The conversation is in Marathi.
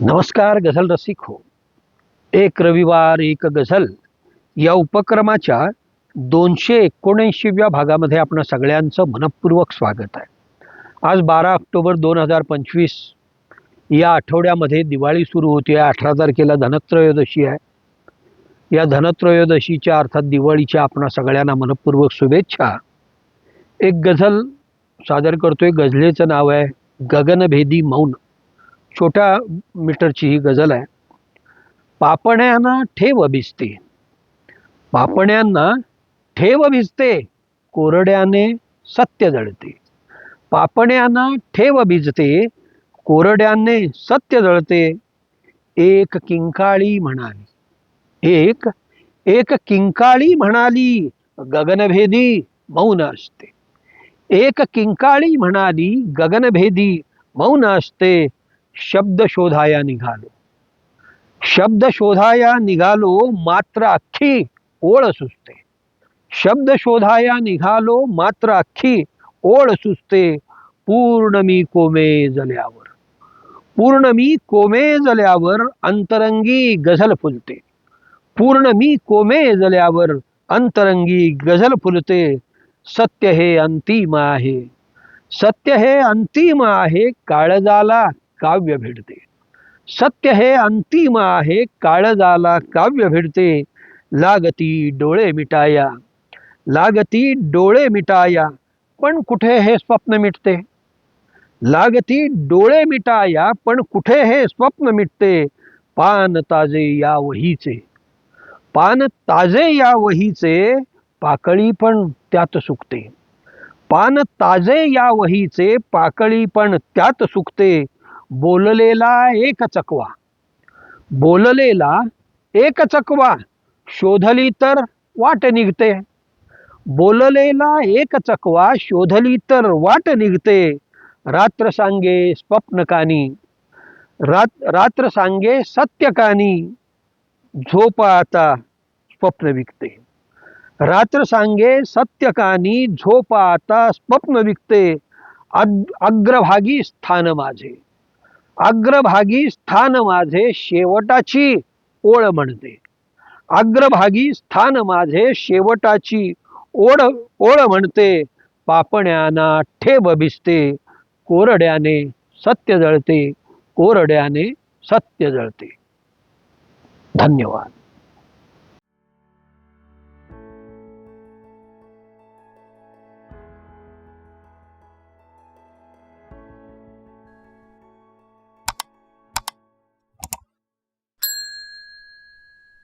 नमस्कार गझल रसिक. हो एक रविवार एक गझल. या उपक्रमाच्या दोनशे एकोणऐंशीव्या भागामध्ये आपण सगळ्यांचं मनपूर्वक स्वागत आहे. आज बारा ऑक्टोबर दोन हजार पंचवीस. या आठवड्यामध्ये दिवाळी सुरू होती आहे अठरा तारखेला धनत्रयोदशी आहे. या धनत्रयोदशीच्या अर्थात दिवाळीच्या आपणा सगळ्यांना मनपूर्वक शुभेच्छा. एक गझल सादर करतोय गझलेचं नाव आहे गगनभेदी मौन. छोट्या मीटरची ही गझल आहे. पापण्यांना ठेव भिजते. पापण्यांना ठेव भिजते कोरड्याने सत्य जळते. पापण्यांना ठेव भिजते कोरड्याने सत्य जळते. एक किंकाळी म्हणाली. एक एक किंकाळी म्हणाली गगनभेदी मौन असते. एक किंकाळी म्हणाली गगनभेदी मौन असते. शब्द शोधाया निघालो. शब्द शोधाया निघालो मात्र अख्खी ओळ सुचते. शब्द शोधाया निघालो मात्र अख्खी ओळ सुचते. पूर्ण मी कोमे जल्यावर. पूर्ण मी कोमे जल्यावर अंतरंगी गझल फुलते. पूर्ण मी कोमे जल्यावर अंतरंगी गझल फुलते. सत्य हे अंतिम आहे. सत्य हे अंतिम आहे. काळजाला काव्य भिडते. सत्य हे अंतिम आहे काळजाला काव्य भिडते. लागती डोळे मिटाया. लागती डोळे मिटाया पण कुठे हे स्वप्न मिटते? लागती डोळे मिटाया पण कुठे हे स्वप्न मिटते? पान ताजे या वहीचे पान ताजे या वहीचे पाकळी पण त्यात सुकते. पान ताजे या वहीचे पाकळी पण त्यात सुकते. बोललेला एक चकवा. बोललेला एक चकवा. शोधली तर वाट निघते. बोललेला एक चकवा. शोधली तर वाट निघते. रात्र सांगे स्वप्न कानी. रात रात्र सांगे सत्य कानी. झोपा आता स्वप्न विकते. रात्र सांगे सत्य कानी. झोपा आता स्वप्न विकते. अग अग्रभागी स्थान माझे. अग्रभागी स्थान माझे शेवटाची ओळ म्हणते. अग्रभागी स्थान माझे शेवटाची ओढ ओळ म्हणते. पापण्याना ठेब भिजते. कोरड्याने सत्य जळते. कोरड्याने सत्य जळते. धन्यवाद.